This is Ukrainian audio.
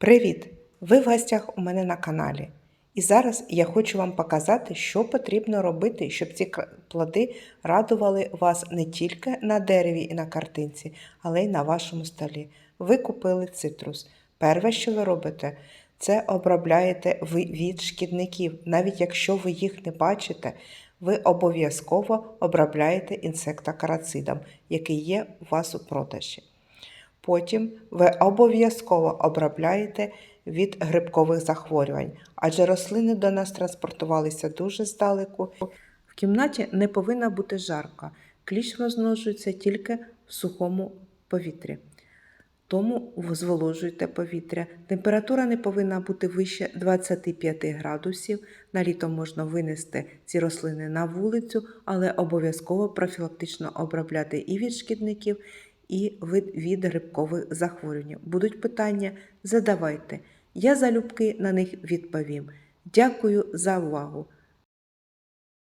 Привіт! Ви в гостях у мене на каналі. І зараз я хочу вам показати, що потрібно робити, щоб ці плоди радували вас не тільки на дереві і на картинці, але й на вашому столі. Ви купили цитрус. Перше, що ви робите, це обробляєте ви від шкідників. Навіть якщо ви їх не бачите, ви обов'язково обробляєте інсектокарацидом, який є у вас у продажі. Потім ви обов'язково обробляєте від грибкових захворювань, адже рослини до нас транспортувалися дуже здалеку. В кімнаті не повинно бути жарко. Кліщ розмножується тільки в сухому повітрі. Тому зволожуйте повітря. Температура не повинна бути вище 25 градусів. На літо можна винести ці рослини на вулицю, але обов'язково профілактично обробляти і від шкідників, і від, від грибкових захворювань. Будуть питання, задавайте. Я залюбки на них відповім. Дякую за увагу!